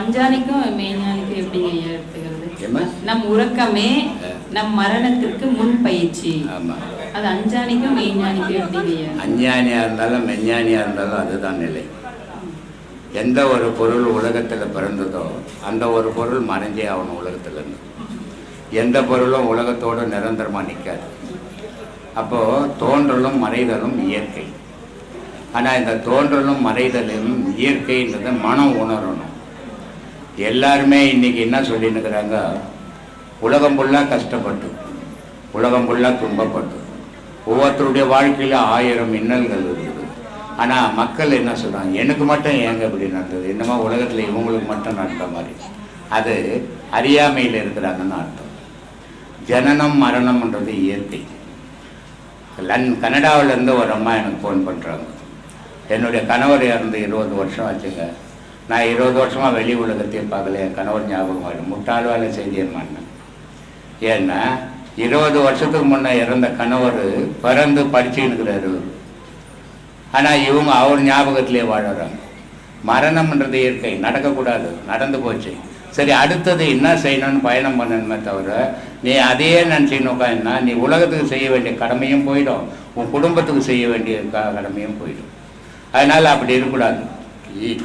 அஞ்சானிக்கும் எப்படிங்க எடுத்துக்கிறது? ஏம்மா? நம் உறக்கமே நம் மரணத்திற்கு முன் பயிற்சி. அது அஞ்சானிக்கும் மெய்ஞானிக்கும் எப்படிங்க ஐயா அஞ்ஞானியாக இருந்தாலும் மெஞ்ஞானியாக இருந்தாலும் அதுதான் நிலை. எந்த ஒரு பொருள் உலகத்தில் பிறந்ததோ அந்த ஒரு பொருள் மறைஞ்சே ஆகணும் உலகத்துல இருந்து. எந்த பொருளும் உலகத்தோடு நிரந்தரமாக நிற்காது அப்போது தோன்றலும் மறைதலும் இயற்கை. ஆனால் இந்த தோன்றலும் மறைதலும் இயற்கைன்றது மனம் உணரணும். எல்லாருமே இன்னைக்கு என்ன சொல்லின்னுக்கிறாங்க உலகம் ஃபுல்லாக கஷ்டப்பட்டு உலகம் ஃபுல்லாக துன்பப்பட்டு ஒவ்வொருத்தருடைய வாழ்க்கையில் ஆயிரம் இன்னல்கள் இருக்குது. ஆனால் மக்கள் என்ன சொல்கிறாங்க எனக்கு மட்டும் ஏங்க இப்படி நடந்தது? என்னமோ உலகத்தில் இவங்களுக்கு மட்டும் நடந்த மாதிரி. அது அறியாமையில் இருக்கிறாங்கன்னு அர்த்தம். ஜனனம் மரணம்ன்றது இயற்கை. லன் கனடாவிலேருந்து ஒரு அம்மா எனக்கு ஃபோன் பண்ணுறாங்க என்னுடைய கணவர் இறந்து இருபது வருஷம் ஆச்சுங்க. நான் இருபது வருஷமாக வெளி உலகத்தையும் பார்க்கல என் கணவர் ஞாபகம் ஆகிடும் முட்டாள் வேலை செய்தியம்மான்னு ஏன்னா இருபது வருஷத்துக்கு முன்னே இறந்த கணவர் பிறந்து படிச்சுன்னு இருக்கிறாரு. ஆனால் இவங்க அவர் ஞாபகத்திலே வாழறாங்க. மரணம்ன்றது இயற்கை. நடக்கக்கூடாது. நடந்து போச்சு. சரி அடுத்தது என்ன செய்யணும்னு பயணம் பண்ணணுமே தவிர நீ அதையே நினச்சின்னு உட்காந்துனா நீ உலகத்துக்கு செய்ய வேண்டிய கடமையும் போயிடும். உன் குடும்பத்துக்கு செய்ய வேண்டிய கடமையும் போயிடும். அதனால் அப்படி இருக்கக்கூடாது.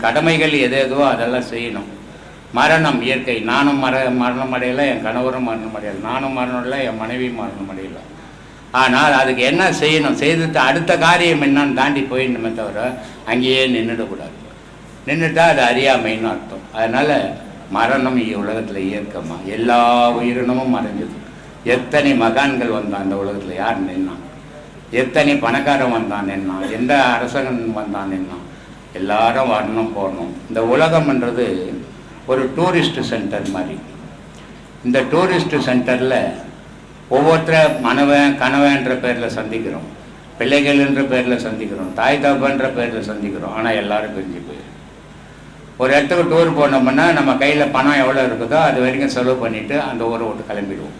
கடமைகள் எது எதுவோ அதெல்லாம் செய்யணும். மரணம் இயற்கை. நானும் மர மரணம் அடையலை என் கணவரும் மரணம் அடையலை. நானும் மரணம் இல்லை என் மனைவியும் மரணம் அடையலை. ஆனால் அதுக்கு என்ன செய்யணும்? செய்துட்டு அடுத்த காரியம் என்னன்னு தாண்டி போயிடணுமே தவிர அங்கேயே நின்றுடக்கூடாது. நின்றுட்டா அது அறியாமைன்னு அர்த்தம். அதனால் மரணம் உலகத்தில் இயற்கமாக எல்லா உயிரினமும் மறைஞ்சது. எத்தனை மகான்கள் வந்தான் அந்த உலகத்தில்? யார் நின்னான் எத்தனை பணக்காரன் வந்தான் நின்னான் எந்த அரசன் வந்தான் நின்னான் எல்லாரும் வரணும் போகணும். இந்த உலகம்ன்றது ஒரு டூரிஸ்ட் சென்டர் மாதிரி. இந்த டூரிஸ்ட் சென்டரில் ஒவ்வொருத்தர மனவன் கணவன்ற பேரில் சந்திக்கிறோம். பிள்ளைகள்ன்ற பேரில் சந்திக்கிறோம். தாய் தகப்பன்ற பேரில் சந்திக்கிறோம். ஆனால் எல்லாரும் பிரிஞ்சு போயிடும் ஒரு இடத்துக்கு டூர் போனோம்னா நம்ம கையில் பணம் எவ்வளோ இருக்குதோ அது வரைக்கும் செலவு பண்ணிவிட்டு அந்த ஊரை விட்டு கிளம்பிடுவோம்.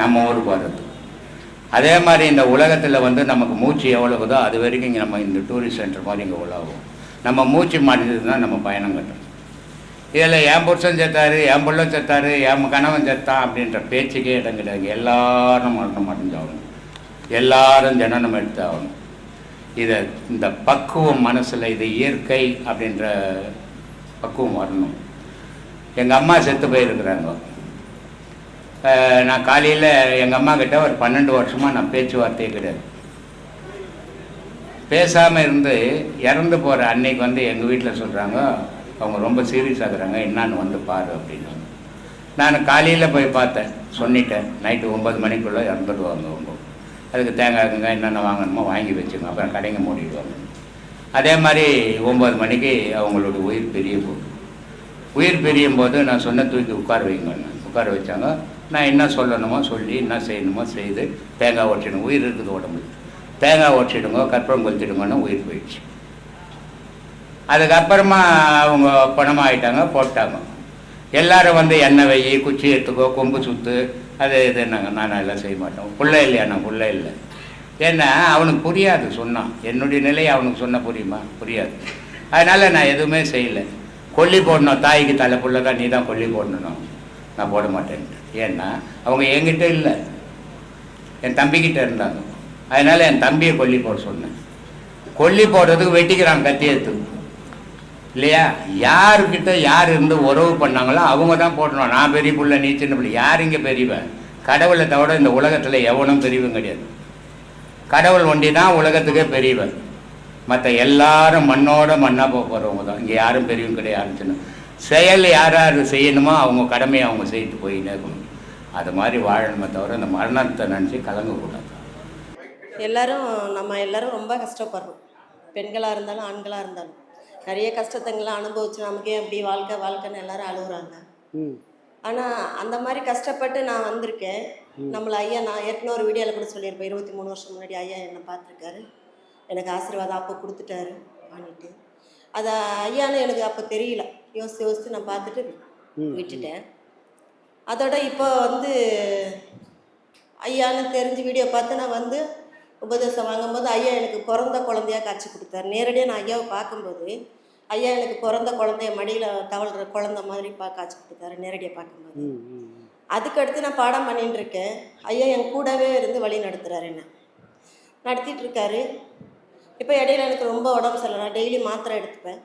நம்ம ஊருக்கு வர்றது. அதே மாதிரி இந்த உலகத்தில் வந்து நமக்கு மூச்சு எவ்வளோ இருக்குதோ அது வரைக்கும் இங்கே நம்ம இந்த டூரிஸ்ட் சென்டர் மாதிரி இங்கே உலாவோம் நம்ம மூச்சு மாட்டினதுன்னா நம்ம பயணம் கட்டணும். இதில் என் புருஷன் செத்தாரு என் பிள்ளை செத்தாரு என் கணவன் செத்தான் அப்படின்ற பேச்சுக்கே இடம் கிடையாது. எல்லாரும் மரணம் அடைஞ்சாகணும் எல்லாரும் ஜனனம் எடுத்து ஆகணும் இதை இந்த பக்குவம் மனசில் இது இயற்கை அப்படின்ற பக்குவம் வரணும். எங்கள் அம்மா செத்து போயிருக்கிறாங்க. நான் காலையில் எங்கள் அம்மா கிட்ட ஒரு பன்னெண்டு வருஷமாக நான் பேச்சுவார்த்தையே கிடையாது. பேசாமல் இருந்து இறந்து போகிற அன்னைக்கு வந்து எங்கள் வீட்டில் சொல்கிறாங்க அவங்க ரொம்ப சீரியஸ் ஆகுறாங்க என்னான்னு வந்து பாரு அப்படின்னு. நான் காலையில் போய் பார்த்தேன் சொல்லிட்டேன் நைட்டு ஒம்பது மணிக்குள்ளே இறந்துடுவாங்க அவங்க. அதுக்கு தேங்காய்ங்க என்னென்ன வாங்கணுமோ வாங்கி வச்சுங்க அப்புறம் கடைங்க மூடிடுவாங்க. அதே மாதிரி ஒம்பது மணிக்கு அவங்களோட உயிர் பிரிய போகுது. உயிர் பிரியும் போது நான் சொன்ன தூக்கி உட்கார வைங்கன்னு உட்கார வச்சாங்க. நான் என்ன சொல்லணுமோ சொல்லி என்ன செய்யணுமோ செய்து தேங்காய் உடைச்சிடுங்க உயிர் இருக்குது உடம்புக்கு தேங்காய் உடைச்சிடுங்க கற்பூரம் கொளுத்திடுங்கன்னு உயிர் போயிடுச்சு. அதுக்கப்புறமா அவங்க பணமாயிட்டாங்க போட்டாங்க. எல்லாரும் வந்து எண்ணெய் வை குச்சி எடுத்துக்கோ கொம்பு சுத்து அது இதுன்னாங்க நான் எல்லாம் செய்ய மாட்டோம் பிள்ளை இல்லையா நான் பிள்ளை இல்லை. ஏன்னா அவனுக்கு புரியாது சொன்னான். என்னுடைய நிலையை அவனுக்கு சொன்ன புரியுமா? புரியாது. அதனால் நான் எதுவுமே செய்யலை. கொல்லி போடணும் தாய்க்கு தலை புள்ள தான் நீ தான் கொல்லி போடணும் நான் போட மாட்டேன்ட்டு. ஏன்னா அவங்க என்கிட்ட இல்லை. என் தம்பிக்கிட்ட இருந்தாங்க. அதனால் என் தம்பியை கொல்லி போட சொன்னேன். கொல்லி போடுறதுக்கு வெட்டிக்கிறான் கத்தியத்து எடுத்து இல்லையா? யாருக்கிட்ட யார் இருந்து உறவு பண்ணாங்களோ அவங்க தான் போடணும். நான் பெரிய பிள்ளை நீ சின்ன பிள்ளை. யார் இங்கே பெரியவன் கடவுளை தவிர இந்த உலகத்தில் எவனும் பெரியவன் கிடையாது. கடவுள் ஒண்டி தான் உலகத்துக்கே பெரியவன். மற்ற எல்லாரும் மண்ணோட மண்ணாக போக போகிறவங்க தான். இங்கே யாரும் பெரியவங்க கிடையாதுன்னு செயல் யார் யார் செய்யணுமோ அவங்க கடமையை அவங்க செய்துட்டு போயிட்டே இருக்கணும். அது மாதிரி வாழணுமே தவிர இந்த மரணத்தை நினச்சி கலங்கக்கூடாது. எல்லாரும் நம்ம எல்லாரும் ரொம்ப கஷ்டப்படுறோம். பெண்களாக இருந்தாலும் ஆண்களாக இருந்தாலும். நிறைய கஷ்டத்தைங்களாம் அனுபவிச்சு நமக்கே அப்படி வாழ்க்கை வாழ்க்கைன்னு எல்லாரும் அழுகுறாங்க. ஆனால் அந்த மாதிரி கஷ்டப்பட்டு நான் வந்திருக்கேன். நம்மளை ஐயா நான் ஏற்கனவே ஒரு வீடியோவில் கூட சொல்லியிருப்பேன். இருபத்தி மூணு வருஷம் முன்னாடி ஐயா என்னை பார்த்துருக்காரு. எனக்கு ஆசீர்வாதம் அப்போ கொடுத்துட்டாரு பண்ணிட்டு அதை ஐயான்னு எனக்கு அப்போ தெரியல. யோசித்து யோசித்து நான் பார்த்துட்டு விட்டுட்டேன். அதோட இப்போ வந்து ஐயான்னு தெரிஞ்சு வீடியோ பார்த்து நான் வந்து உபதேசம் வாங்கும்போது ஐயா எனக்கு பிறந்த குழந்தையா காட்சி கொடுத்தாரு. நேரடியாக நான் ஐயாவை பார்க்கும்போது ஐயா எனக்கு பிறந்த குழந்தைய மடியில் தவழ்கிற குழந்தை மாதிரி பா காட்சி கொடுத்தாரு நேரடியாக பார்க்கும்போது. ம் ம் அதுக்கு அடுத்து நான் பாடம் பண்ணிட்டு இருக்கேன். ஐயா என் கூடவே இருந்து வழி நடத்துகிறாரு என்ன. நடத்திட்டு இருக்காரு. இப்போ இடையில எனக்கு ரொம்ப உடம்பு சரியில்லை. நான் டெய்லி மாத்திரை எடுத்துப்பேன்.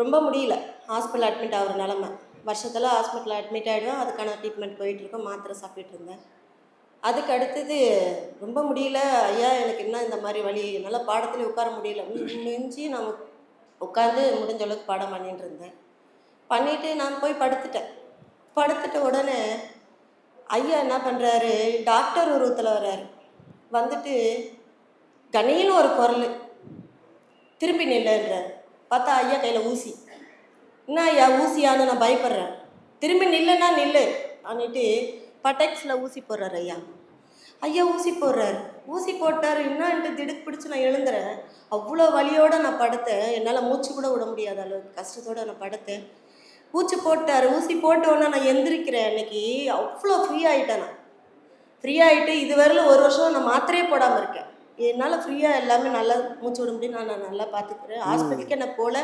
ரொம்ப முடியல. ஹாஸ்பிட்டல் அட்மிட் ஆகிற நிலமை. வருஷத்தில் ஹாஸ்பிட்டல் அட்மிட் ஆகிடுவேன் அதுக்கான ட்ரீட்மெண்ட் போயிட்டுருக்கோம் மாத்திரை சாப்பிட்டுட்டு இருந்தேன். அதுக்கு அடுத்தது ரொம்ப முடியல ஐயா எனக்கு என்ன இந்த மாதிரி வழி என்னால் பாடத்துல உட்கார முடியல. மிஞ்சி நான் உட்காந்து முடிஞ்ச அளவுக்கு பாடம் பண்ணிட்டு இருந்தேன். பண்ணிட்டு நான் போய் படுத்துட்டேன். படுத்துட்ட உடனே ஐயா என்ன பண்ணுறாரு டாக்டர் உருவத்தில் வர்றாரு. வந்துட்டு கணீன்னு ஒரு குரல். திரும்பி நில்லுன்றார். பார்த்தா ஐயா கையில் ஊசி. என்ன ஐயா ஊசியான்னு நான் பயப்படுறேன். திரும்பி நில்லுன்னா நில்லு. அப்படின்ட்டு பட்டெக்ஸில் ஊசி போடுறாரு ஐயா. ஐயா ஊசி போடுறாரு. ஊசி போட்டார். என்னன்ட்டு திடுக்கு பிடிச்சி நான் எழுந்துறேன். அவ்வளோ வலியோட நான் படுத்தேன். என்னால் மூச்சு கூட விட முடியாத அளவுக்கு கஷ்டத்தோட நான் படுத்தேன். ஊசி போட்டார். ஊசி போட்ட உடனே நான் எந்திரிக்கிறேன். அன்னைக்கு அவ்வளோ ஃப்ரீ ஆகிட்டேன் நான். ஃப்ரீ ஆகிட்டு இதுவரையிலும் ஒரு வருஷம் நான் மாத்திரையே போடாமல் இருக்கேன். என்னால் ஃப்ரீயாக எல்லாமே நல்லா மூச்சு விட முடியும். நான் நான் நல்லா பார்த்துக்கிறேன் ஹாஸ்பிட்டலுக்கு என்ன போல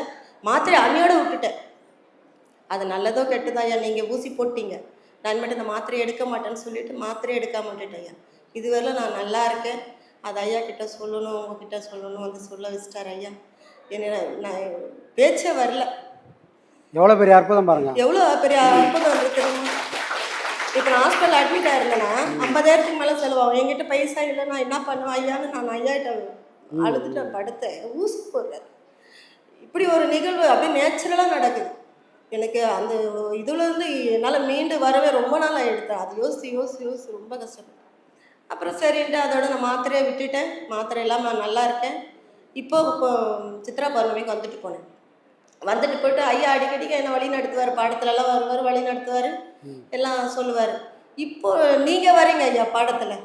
மாத்திரை அன்னையோட விட்டுட்டேன். அது நல்லதோ கெட்டதோ ஐயா நீங்கள் ஊசி போட்டீங்க. நான் மட்டும் இந்த மாத்திரை எடுக்க மாட்டேன்னு சொல்லிட்டு மாத்திரை எடுக்காம விட்டுட்டேன் ஐயா. இதுவரையிலும் நான் நல்லா இருக்கேன். அது ஐயா கிட்ட சொல்லணும் உங்ககிட்ட சொல்லணும் வந்து சொல்ல வச்சிட்டார் ஐயா. என்ன நான் பேச்சே வரல. எவ்வளோ பெரிய அற்புதம் பாருங்க. எவ்வளோ பெரிய அற்புதம் இருக்கு. தெரியுமா இப்போ நான் ஹாஸ்பிட்டல் அட்மிட் ஆயிருந்தேன்னா ஐம்பதாயிரத்துக்கு மேலே செலவாகும் என்கிட்ட பைசா இல்லை நான் என்ன பண்ணுவேன் ஐயான்னு நான் ஐயாட்ட அழுதுட்டு படுத்தேன். ஊசி போடுறாரு. இப்படி ஒரு நிகழ்வு அப்படியே நேச்சுரலாக நடக்குது. எனக்கு அந்த இதுலேருந்து என்னால் மீண்டு வரவே ரொம்ப நாள் ஆகிடுத்தேன் அது யோசிச்சு யோசிச்சு யோசிச்சு ரொம்ப கஷ்டப்பட்டேன். அப்புறம் சரின்ட்டு அதோட நான் மாத்திரையை விட்டுட்டேன். மாத்திரை இல்லாமல் நல்லா இருக்கேன். இப்போ இப்போ சித்ரா பௌர்ணமிக்கு வந்துட்டு போனேன். வந்துட்டு போயிட்டு ஐயா அடிக்கடிக்கு என்ன வழி நடத்துவார். பாடத்துலலாம் வருவார் வழி நடத்துவார். எல்லாம் சொல்லுவார். இப்போ நீங்கள் வரீங்க ஐயா பாடத்தில்.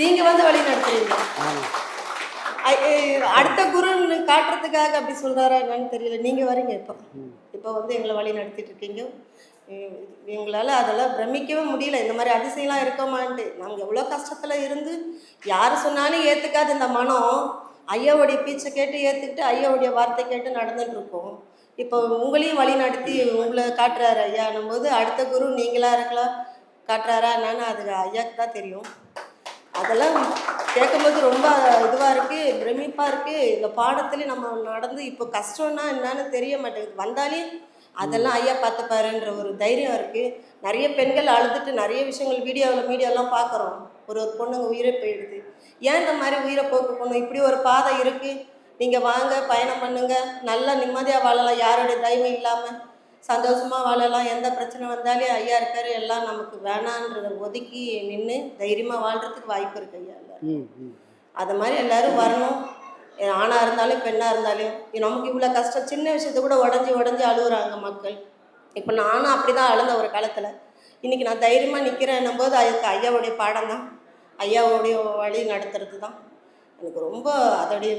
நீங்கள் வந்து வழி நடத்துறீங்க. அடுத்த குருன்னு காட்டுறதுக்காக அப்படி சொல்கிறாரா என்னன்னு தெரியல. நீங்கள் வரீங்க இப்போ. இப்போ வந்து எங்களை வழி நடத்திட்டு இருக்கீங்க எங்களால் அதெல்லாம் பிரமிக்கவே முடியல. இந்த மாதிரி அதிசயம்லாம் இருக்கமான்ட்டு. நாங்கள் எவ்வளோ கஷ்டத்தில் இருந்து யார் சொன்னாலும் ஏற்றுக்காது இந்த மனம். ஐயாவுடைய பீச்சை கேட்டு ஏற்றுக்கிட்டு ஐயாவுடைய வார்த்தை கேட்டு நடந்துட்டு இருக்கோம் இப்போ உங்களையும் வழி நடத்தி உங்களை காட்டுறாரு ஐயான்னும் போது அடுத்த குரு நீங்களா இருக்கலாம். காட்டுறாரா என்னன்னு அது ஐயாவுக்கு தான் தெரியும். அதெல்லாம் கேட்கும்போது ரொம்ப இதுவாக இருக்குது பிரமிப்பாக இருக்குது இந்த பாடத்துலேயும் நம்ம நடந்து இப்போ கஷ்டம்னா என்னன்னு தெரிய மாட்டேங்குது. வந்தாலே அதெல்லாம் ஐயா பார்த்துப்பாருன்ற ஒரு தைரியம் இருக்குது நிறைய பெண்கள் அழுதுட்டு நிறைய விஷயங்கள் வீடியோவில் மீடியாலாம் பார்க்குறோம். ஒரு ஒரு பொண்ணுங்க உயிரை போயிடுது. ஏன் இந்த மாதிரி உயிரை போக்கு பொண்ணு இப்படி ஒரு பாதை இருக்குது நீங்கள் வாங்க பயணம் பண்ணுங்க. நல்லா நிம்மதியாக வாழலாம். யாருடைய தயவும் இல்லாமல் சந்தோஷமாக வாழலாம். எந்த பிரச்சனை வந்தாலே ஐயா இருக்காரு. எல்லாம் நமக்கு வேணான்றதை ஒதுக்கி நின்று தைரியமாக வாழ்கிறதுக்கு வாய்ப்பு இருக்கு ஐயா அது மாதிரி எல்லாரும் வரணும். ஆணாக இருந்தாலும் பெண்ணாக இருந்தாலும். நமக்கு இவ்வளோ கஷ்டம். சின்ன விஷயத்த கூட உடஞ்சி உடஞ்சி அழுகுறாங்க மக்கள். இப்போ நானும் அப்படி தான் அழுந்த ஒரு காலத்தில். இன்றைக்கி நான் தைரியமாக நிற்கிறேன்னும் போது அதுக்கு ஐயாவுடைய பாடம் தான். ஐயாவுடைய வழி நடத்துறது தான் எனக்கு ரொம்ப அதோடைய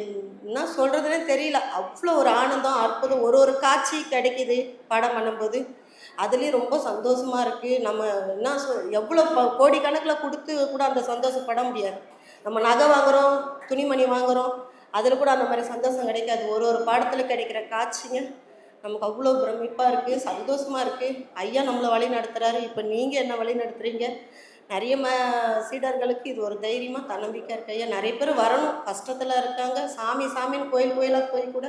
என்ன சொல்கிறதுனே தெரியல. அவ்வளோ ஒரு ஆனந்தம் அற்புதம் ஒரு ஒரு காட்சி கிடைக்குது பாடம் பண்ணும்போது. அதுலேயும் ரொம்ப சந்தோஷமாக இருக்குது நம்ம என்ன சொல் எவ்வளோ ப- கோடிக்கணக்கில் கொடுத்து கூட அந்த சந்தோஷப்பட முடியாது. நம்ம நகை வாங்குகிறோம் துணிமணி வாங்குகிறோம் அதில் கூட அந்த மாதிரி சந்தோஷம் கிடைக்காது. ஒரு ஒரு பாடத்தில் கிடைக்கிற காட்சிங்க நமக்கு அவ்வளோ பிரமிப்பாக இருக்குது சந்தோஷமாக இருக்குது ஐயா நம்மளை வழி நடத்துகிறாரு இப்போ நீங்கள் என்ன வழி நடத்துகிறீங்க நிறைய ம சீடர்களுக்கு இது ஒரு தைரியமாக தன்னம்பிக்கை இருக்கு. ஐயா நிறைய பேர் வரணும். கஷ்டத்தில் இருக்காங்க. சாமி சாமின்னு கோயில் கோயிலாக போய் கூட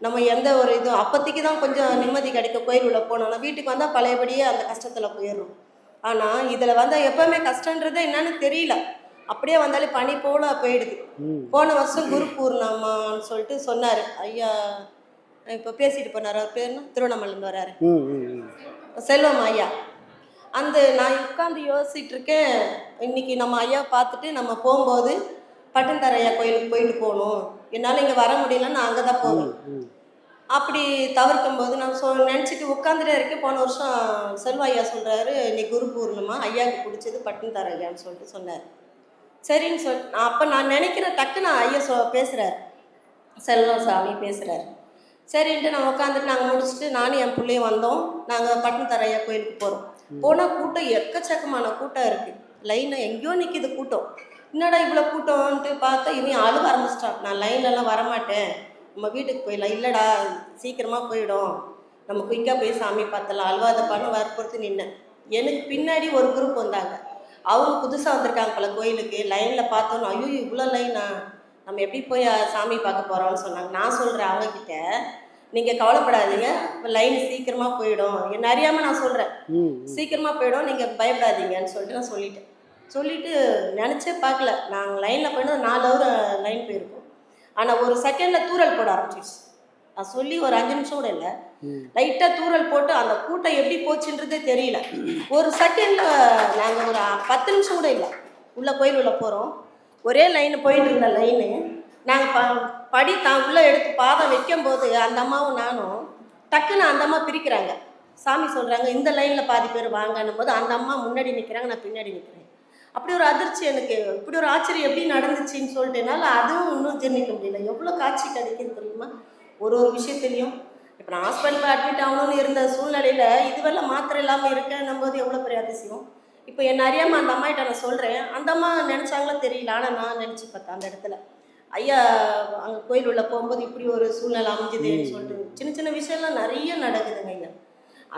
நம்ம எந்த ஒரு இதுவும் அப்போதைக்கு தான் கொஞ்சம் நிம்மதி கிடைக்கும் கோயில் உள்ள போனோம்னா. வீட்டுக்கு வந்தால் பழையபடியே அந்த கஷ்டத்தில் போயிடுறோம். ஆனால் இதில் வந்தால் எப்போவுமே கஷ்டன்றதே என்னன்னு தெரியல. அப்படியே வந்தாலே பனி போல போயிடுது. போன வருஷம் குரு பூர்ணமான்னு சொல்லிட்டு சொன்னார். ஐயா இப்போ பேசிட்டு போனார். அவர் பேர் ம் ம். செல்வம் ஐயா. அந்த நான் உட்காந்து யோசிச்சுட்டு இருக்கேன் இன்னைக்கு நம்ம ஐயா பார்த்துட்டு நம்ம போகும்போது பட்டன்தர ஐயா கோயிலுக்கு போயிட்டு போகணும். என்னால் இங்கே வர முடியலன்னு நான் அங்கே தான் போவேன் அப்படி தவிர்க்கும் போது நான் சொ நினச்சிட்டு உட்காந்துட்டே இருக்கேன். போன வருஷம் செல்வா ஐயா சொல்கிறாரு நீ குரு பூர்ணமா ஐயாவுக்கு பிடிச்சது பட்டுன்னு தர ஐயான்னு சொல்லிட்டு சொன்னார். சரின்னு சொல் அப்போ நான் நினைக்கிறேன் டக்கு நான் ஐயா சொ பேசுகிறார் செல்வம் சாமி பேசுகிறார் சரின்ட்டு நான் உட்காந்துட்டு நாங்கள் முடிச்சுட்டு நானும் என் பிள்ளையும் வந்தோம். நாங்கள் ஐயா கோயிலுக்கு போகிறோம் போனால் கூட்டம் எக்கச்சக்கமான கூட்டம் இருக்குது லைனில் எங்கேயோ நிற்கிது கூட்டம். என்னடா இவ்வளோ கூட்டம்ன்ட்டு பார்த்தா இவன் அழுக ஆரம்பிச்சிட்டான். நான் லைன்லலாம் வரமாட்டேன். நம்ம வீட்டுக்கு போயிடலாம் இல்லைடா சீக்கிரமாக போயிடும். நம்ம குயிக்காக போய் சாமி பார்த்தலாம் அழுவாத பண்ண வற்புறுத்து நின்னேன். எனக்கு பின்னாடி ஒரு குரூப் வந்தாங்க. அவங்க புதுசாக வந்திருக்காங்க பல கோயிலுக்கு. லைனில் பார்த்தோன்னு ஐயோ இவ்வளோ லைனா நம்ம எப்படி போய் சாமி பார்க்க போகிறோம்னு சொன்னாங்க. நான் சொல்கிறேன் அவங்கக்கிட்ட நீங்கள் கவலைப்படாதீங்க. லைன் சீக்கிரமாக போயிடும். என்ன அறியாமல் நான் சொல்கிறேன் சீக்கிரமாக போயிடும். நீங்கள் பயப்படாதீங்கன்னு சொல்லிட்டு நான் சொல்லிட்டேன். சொல்லிட்டு நினச்சே பார்க்கல. நாங்கள் லைனில் போயிட்டு நாலு ஹவர் லைன் போயிருக்கோம். ஆனால் ஒரு செகண்டில் தூரல் போட ஆரம்பிச்சிடுச்சு நான் சொல்லி ஒரு அஞ்சு நிமிஷம் கூட இல்லை. லைட்டாக தூரல் போட்டு அந்த கூட்டம் எப்படி போச்சுன்றதே தெரியல. ஒரு செகண்டில் நாங்கள் ஒரு பத்து நிமிஷம் கூட இல்லை. உள்ள கோயில் உள்ள போகிறோம் ஒரே லைன் போயிட்டு இருந்த லைனு நாங்கள் ப படி தான் உள்ளே எடுத்து பாதம் வைக்கும்போது அந்த அம்மாவும் நானும் டக்குன்னு அந்த அம்மா பிரிக்கிறாங்க. சாமி சொல்கிறாங்க இந்த லைனில் பாதி பேர் வாங்கன்னும் போது அந்த அம்மா முன்னாடி நிற்கிறாங்க நான் பின்னாடி நிற்கிறேன் அப்படி ஒரு அதிர்ச்சி எனக்கு இப்படி ஒரு ஆச்சரியம் எப்படி நடந்துச்சுன்னு சொல்லிட்டு என்னால் அதுவும் இன்னும் ஜெர்ணிக்க முடியல. எவ்வளோ காட்சி கிடைக்குது தெரியுமா? ஒரு ஒரு விஷயத்துலையும். இப்போ நான் ஹாஸ்பிட்டலில் அட்மிட் ஆகணும்னு இருந்த சூழ்நிலையில் இதுவெல்லாம் மாத்திரை இல்லாமல் இருக்கேன்னும் போது எவ்வளோ பெரிய அதிசயம். இப்போ என்ன அறியாமல் அந்த அம்மாகிட்ட நான் சொல்கிறேன் அந்த அம்மா நினச்சாங்களோ தெரியல ஆனால் நான் நினச்சி பார்த்தேன் அந்த இடத்துல. ஐயா அங்கே கோயில் உள்ள போகும்போது இப்படி ஒரு சூழ்நிலை அமைஞ்சுதுன்னு சொல்லிட்டு சின்ன சின்ன விஷயம்லாம் நிறைய நடக்குதுங்க ஐயா.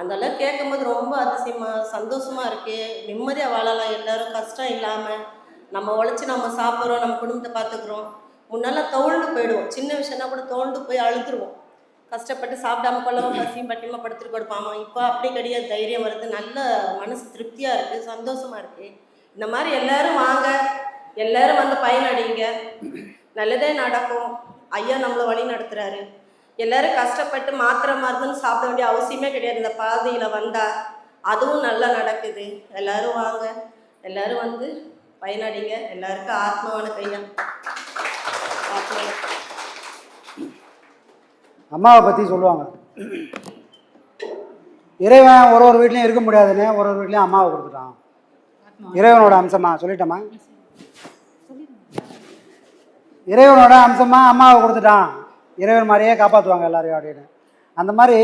அதெல்லாம் கேட்கும்போது ரொம்ப அதிசயமா சந்தோஷமா இருக்கு. நிம்மதியாக வாழலாம். எல்லாரும் கஷ்டம் இல்லாமல் நம்ம உழைச்சி நம்ம சாப்பிட்றோம் நம்ம குடும்பத்தை பார்த்துக்குறோம். முன்னெல்லாம் தோழ்ந்து போயிடுவோம். சின்ன விஷயம்னா கூட தோழ்ந்து போய் அழுதுருவோம். கஷ்டப்பட்டு சாப்பிடாம கொள்ளவும் பசியும் பட்டியமா படுத்துட்டு கொடுப்பாமா? இப்போ அப்படி கிடையாது. தைரியம் வருது. நல்ல மனசு திருப்தியாக இருக்குது சந்தோஷமாக இருக்குது இந்த மாதிரி எல்லாரும் வாங்க. எல்லாரும் வந்து பயனடைங்க நல்லதே நடக்கும். ஐயா நம்மளை வழி நடத்துகிறாரு எல்லாரும் கஷ்டப்பட்டு மாத்திரை மருந்துன்னு சாப்பிட வேண்டிய அவசியமே கிடையாது. இந்த பாதையில் வந்தால் அதுவும் நல்லா நடக்குது. எல்லாரும் வாங்க. எல்லாரும் வந்து பயனடைங்க. எல்லாருக்கும் ஆத்மாவான கையா. அம்மாவை பற்றி சொல்லுவாங்க. இறைவன் ஒரு ஒரு வீட்லேயும் இருக்க முடியாதுன்னு ஒரு ஒரு வீட்லேயும் அம்மாவை கொடுத்துட்டான். இறைவனோட அம்சமா? சொல்லிட்டோமா? இறைவனோட அம்சமாக அம்மாவை கொடுத்துட்டான். இறைவன் மாதிரியே காப்பாற்றுவாங்க எல்லாரையும் அப்படின்னு. அந்த மாதிரி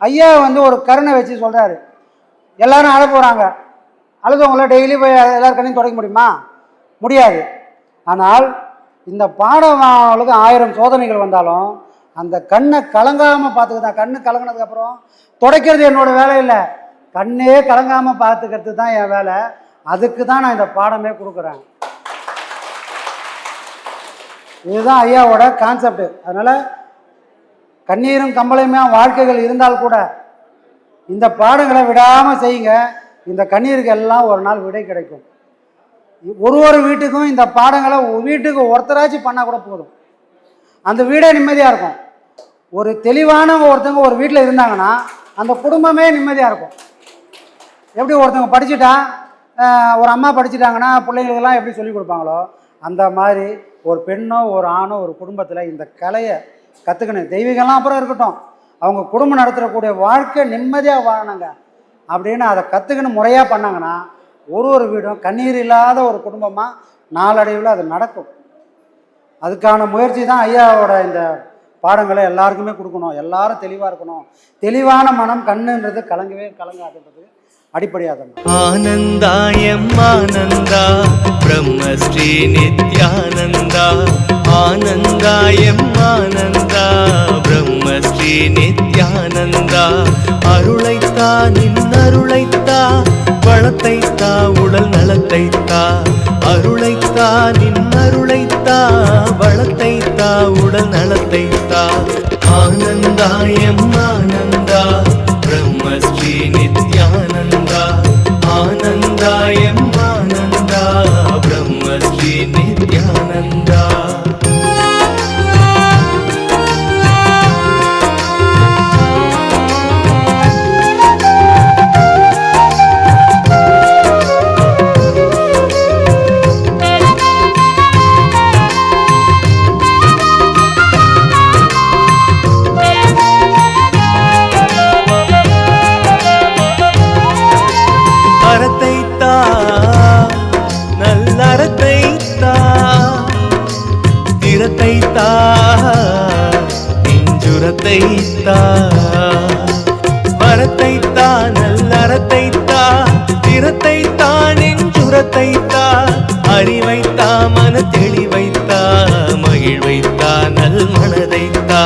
ஐயா வந்து ஒரு கருணை வச்சு சொல்கிறாரு எல்லாரும் அழ போகிறாங்க அழுதவங்கள டெய்லி போய் எல்லார் கண்ணையும் தொடக்க முடியுமா? முடியாது. ஆனால் இந்த பாடவாளுக்கு ஆயிரம் சோதனைகள் வந்தாலும் அந்த கண்ணை கலங்காமல் பார்த்துக்கிதான். கண்ணு கலங்கினதுக்கப்புறம் துடைக்கிறது என்னோட வேலை இல்லை. கண்ணே கலங்காமல் பார்த்துக்கிறது தான் என் வேலை. அதுக்கு தான் நான் இந்த பாடமே கொடுக்குறேன். இதுதான் ஐயாவோட கான்செப்ட் அதனால் கண்ணீரும் கம்பளையுமே வாழ்க்கைகள் இருந்தால் கூட இந்த பாடங்களை விடாமல் செய்யுங்க. இந்த கண்ணீருக்கு எல்லாம் ஒரு நாள் விடை கிடைக்கும். ஒரு ஒரு வீட்டுக்கும் இந்த பாடங்களை வீட்டுக்கு ஒருத்தராச்சும் பண்ணால் கூட போதும். அந்த வீடே நிம்மதியாக இருக்கும். ஒரு தெளிவான ஒருத்தவங்க ஒரு வீட்டில் இருந்தாங்கன்னா அந்த குடும்பமே நிம்மதியாக இருக்கும். எப்படி ஒருத்தவங்க படிச்சுட்டா ஒரு அம்மா படிச்சுட்டாங்கன்னா பிள்ளைங்களுக்கெல்லாம் எப்படி சொல்லிக் கொடுப்பாங்களோ அந்த மாதிரி ஒரு பெண்ணோ ஒரு ஆணோ ஒரு குடும்பத்தில் இந்த கலையை கற்றுக்கணும் தெய்வீகம்லாம் அப்புறம் இருக்கட்டும். அவங்க குடும்பம் நடத்துகிறக்கூடிய வாழ்க்கை நிம்மதியாக வாழணுங்க. அப்படின்னு அதை கற்றுக்கணும் முறையாக பண்ணாங்கன்னா ஒரு ஒரு வீடும் கண்ணீர் இல்லாத ஒரு குடும்பமாக நாளடைவில் அது நடக்கும். அதுக்கான முயற்சி தான் ஐயாவோட இந்த பாடங்களை எல்லாருக்குமே கொடுக்கணும். எல்லாரும் தெளிவாக இருக்கணும். தெளிவான மனம் கண்ணுன்றது கலங்கவே கலங்காதுன்றது அடிப்படையாதம் ஆனந்தாயம் ஆனந்தா பிரம்மஸ்ரீ நித்யானந்தா. ஆனந்தாயம் ஆனந்தா பிரம்மஸ்ரீ நித்யானந்தா. அருளைத்தா நின்னருளைத்தா வளத்தைத்தா உடல் நலத்தைத்தா. அருளைத்தா நின்னருளைத்தா வளத்தைத்தா உடல் நலத்தைத்தா. ஆனந்தாயம் ஆனந்தா நெஞ்சுரத்தை அறிவைத்தா மன தெளிவைத்தா மகிழ்வைத்தா நல் மனதைத்தா